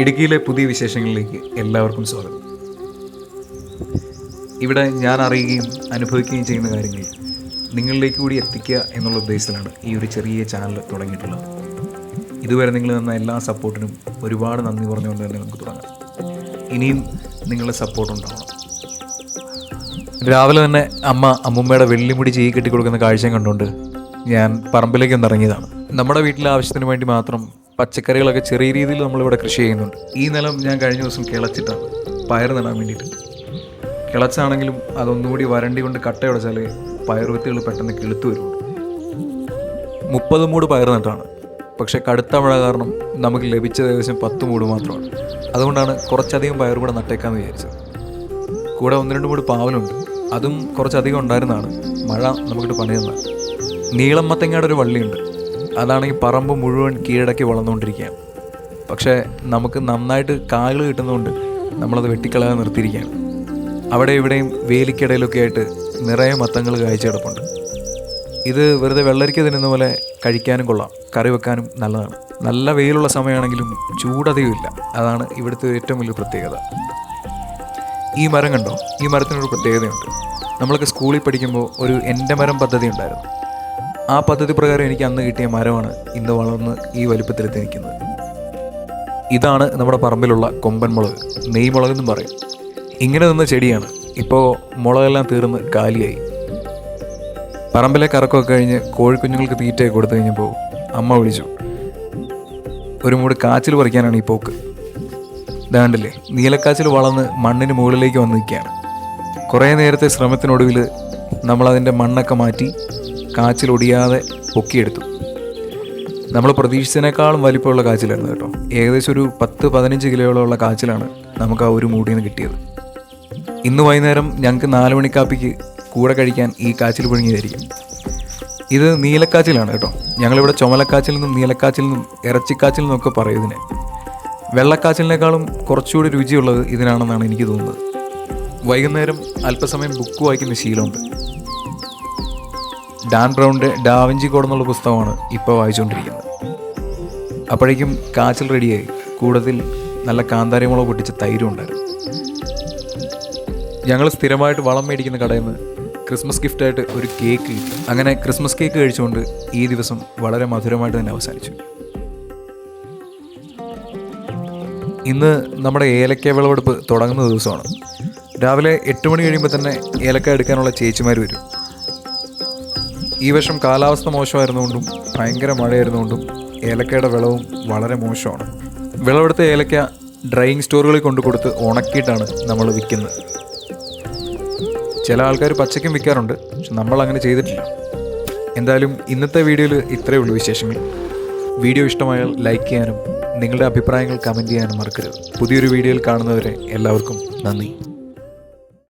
ഇടുക്കിയിലെ പുതിയ വിശേഷങ്ങളിലേക്ക് എല്ലാവർക്കും സ്വാഗതം. ഇവിടെ ഞാൻ അറിയുകയും അനുഭവിക്കുകയും ചെയ്യുന്ന കാര്യങ്ങൾ നിങ്ങളിലേക്ക് കൂടി എത്തിക്കുക എന്നുള്ള ഉദ്ദേശത്തിലാണ് ഈ ഒരു ചെറിയ ചാനൽ തുടങ്ങിയിട്ടുള്ളത്. ഇതുവരെ നിങ്ങൾ തന്ന എല്ലാ സപ്പോർട്ടിനും ഒരുപാട് നന്ദി പറഞ്ഞുകൊണ്ട് തന്നെ നമുക്ക് തുടങ്ങാം. ഇനിയും നിങ്ങളുടെ സപ്പോർട്ട് ഉണ്ടാവണം. രാവിലെ തന്നെ അമ്മ അമ്മുമ്മയുടെ വെള്ളിമുടി ചെയ്യി കെട്ടി കൊടുക്കുന്ന കാഴ്ചയും കണ്ടുകൊണ്ട് ഞാൻ പറമ്പിലേക്ക് ഒന്ന് ഇറങ്ങിയതാണ്. നമ്മുടെ വീട്ടിലെ ആവശ്യത്തിന് വേണ്ടി മാത്രം പച്ചക്കറികളൊക്കെ ചെറിയ രീതിയിൽ നമ്മളിവിടെ കൃഷി ചെയ്യുന്നുണ്ട്. ഈ നിലം ഞാൻ കഴിഞ്ഞ ദിവസം കിളച്ചിട്ടാണ് പയർ നടാൻ വേണ്ടിയിട്ട്. കിളച്ചാണെങ്കിലും അതൊന്നുകൂടി വരണ്ടി കൊണ്ട് കട്ടയുടച്ചാൽ പയറുവിത്തുകൾ പെട്ടെന്ന് കിളുത്തു വരും. മുപ്പത് മൂട് പയർ നട്ടാണ്. പക്ഷേ കടുത്ത മഴ കാരണം നമുക്ക് ലഭിച്ചത് ഏകദേശം പത്ത് മൂട് മാത്രമാണ്. അതുകൊണ്ടാണ് കുറച്ചധികം പയർ കൂടെ നട്ടേക്കാന്ന് വിചാരിച്ചത്. കൂടെ ഒന്ന് രണ്ട് മൂട് പാവലുണ്ട്. അതും കുറച്ചധികം ഉണ്ടായിരുന്നതാണ് മഴ നമുക്കിട്ട് പണി തന്ന നീളം മത്തങ്ങയുടെ ഒരു വള്ളിയുണ്ട്. അതാണെങ്കിൽ പറമ്പ് മുഴുവൻ കീഴടക്കി വളർന്നുകൊണ്ടിരിക്കുകയാണ്. പക്ഷേ നമുക്ക് നന്നായിട്ട് കാലുകൾ കിട്ടുന്നതുകൊണ്ട് നമ്മളത് വെട്ടിക്കളയാൻ നിർത്തിയിരിക്കുകയാണ്. അവിടെ ഇവിടെയും വേലിക്കിടയിലൊക്കെ ആയിട്ട് നിറയെ മത്തങ്ങൾ കാഴ്ച കിടപ്പുണ്ട്. ഇത് വെറുതെ വെള്ളരിക്ക തിന്നുന്ന പോലെ കഴിക്കാനും കൊള്ളാം. കറി വെക്കാനും നല്ലതാണ്. നല്ല വെയിലുള്ള സമയമാണെങ്കിലും ചൂടധികം ഇല്ല. അതാണ് ഇവിടുത്തെ ഏറ്റവും വലിയ പ്രത്യേകത. ഈ മരം കണ്ടോ? ഈ മരത്തിനൊരു പ്രത്യേകതയുണ്ട്. നമ്മളൊക്കെ സ്കൂളിൽ പഠിക്കുമ്പോൾ ഒരു എന്റെ മരം പദ്ധതി ഉണ്ടായിരുന്നു. ആ പദ്ധതി പ്രകാരം എനിക്ക് അന്ന് കിട്ടിയ മരമാണ് ഇന്ന് വളർന്ന് ഈ വലിപ്പത്തിലെത്തി നിൽക്കുന്നത്. ഇതാണ് നമ്മുടെ പറമ്പിലുള്ള കൊമ്പൻ മുളക്. നെയ് മുളക് എന്നും പറയും. ഇങ്ങനെ നിന്ന ചെടിയാണ്. ഇപ്പോൾ മുളകെല്ലാം തീർന്ന് കാലിയായി. പറമ്പിലെ കറക്കമൊക്കെ കഴിഞ്ഞ് കോഴിക്കുഞ്ഞുങ്ങൾക്ക് തീറ്റയൊക്കെ കൊടുത്തു കഴിഞ്ഞപ്പോൾ അമ്മ വിളിച്ചു. ഒരു മൂട് കാച്ചിൽ പറിക്കാനാണ് ഈ പോക്ക്. ഇതാണ്ടില്ലേ നീലക്കാച്ചിൽ വളർന്ന് മണ്ണിന് മുകളിലേക്ക് വന്ന് നിൽക്കുകയാണ് കുറേ നേരത്തെ ശ്രമത്തിനൊടുവിൽ നമ്മളതിന്റെ മണ്ണൊക്കെ മാറ്റി കാച്ചിൽ ഒടിയാതെ പൊക്കിയെടുത്തു. നമ്മൾ പ്രതീക്ഷിച്ചതിനേക്കാളും വലിപ്പമുള്ള കാച്ചിലായിരുന്നു കേട്ടോ. ഏകദേശം ഒരു പത്ത് പതിനഞ്ച് കിലോയോളമുള്ള കാച്ചിലാണ് നമുക്ക് ആ ഒരു മൂടിയിൽ നിന്ന് കിട്ടിയത്. ഇന്ന് വൈകുന്നേരം ഞങ്ങൾക്ക് നാല് മണിക്കാപ്പിക്ക് കൂടെ കഴിക്കാൻ ഈ കാച്ചിൽ പുഴുങ്ങിയതായിരിക്കും. ഇത് നീലക്കാച്ചിലാണ് കേട്ടോ. ഞങ്ങളിവിടെ ചുമലക്കാച്ചിൽ നിന്നും നീലക്കാച്ചിൽ നിന്നും ഇറച്ചിക്കാച്ചിൽ നിന്നൊക്കെ പറയും ഇതിനെ. വെള്ളക്കാച്ചിലിനേക്കാളും കുറച്ചുകൂടി രുചിയുള്ളത് ഇതിനാണെന്നാണ് എനിക്ക് തോന്നുന്നത്. വൈകുന്നേരം അല്പസമയം ബുക്ക് വായിക്കുന്ന ശീലമുണ്ട്. ഡാൻ ബ്രൗണിന്റെ ഡാവിഞ്ചി കോഡ് എന്നുള്ള പുസ്തകമാണ് ഇപ്പോൾ വായിച്ചുകൊണ്ടിരിക്കുന്നത്. അപ്പോഴേക്കും കാച്ചൽ റെഡിയായി. കൂടുതൽ നല്ല കാന്താരിമുളക് പൊട്ടിച്ച തൈരും ഉണ്ടായിരുന്നു. ഞങ്ങൾ സ്ഥിരമായിട്ട് വളം മേടിക്കുന്ന കടയിൽ നിന്ന് ക്രിസ്മസ് ഗിഫ്റ്റായിട്ട് ഒരു കേക്ക് കിട്ടി. അങ്ങനെ ക്രിസ്മസ് കേക്ക് കഴിച്ചുകൊണ്ട് ഈ ദിവസം വളരെ മധുരമായിട്ട് തന്നെ അവസാനിച്ചു. ഇന്ന് നമ്മുടെ ഏലക്ക വിളവെടുപ്പ് തുടങ്ങുന്ന ദിവസമാണ്. രാവിലെ എട്ട് മണി കഴിയുമ്പോൾ തന്നെ ഏലക്ക എടുക്കാനുള്ള ചേച്ചിമാർ വരും. ഈ വർഷം കാലാവസ്ഥ മോശമായിരുന്നുകൊണ്ടും ഭയങ്കര മഴയായിരുന്നുകൊണ്ടും ഏലക്കയുടെ വിളവും വളരെ മോശമാണ്. വിളവെടുത്ത ഏലക്ക ഡ്രൈയിങ് സ്റ്റോറുകളിൽ കൊണ്ടു കൊടുത്ത് ഉണക്കിയിട്ടാണ് നമ്മൾ വിൽക്കുന്നത്. ചില ആൾക്കാർ പച്ചയ്ക്കും വിൽക്കാറുണ്ട് പക്ഷെ നമ്മൾ അങ്ങനെ ചെയ്തിട്ടില്ല. എന്തായാലും ഇന്നത്തെ വീഡിയോയിൽ ഇത്രയേ ഉള്ളൂ വിശേഷങ്ങൾ. വീഡിയോ ഇഷ്ടമായാൽ ലൈക്ക് ചെയ്യാനും നിങ്ങളുടെ അഭിപ്രായങ്ങൾ കമന്റ് ചെയ്യാനും മറക്കരുത്. പുതിയൊരു വീഡിയോയിൽ കാണുന്നവരെ എല്ലാവർക്കും നന്ദി.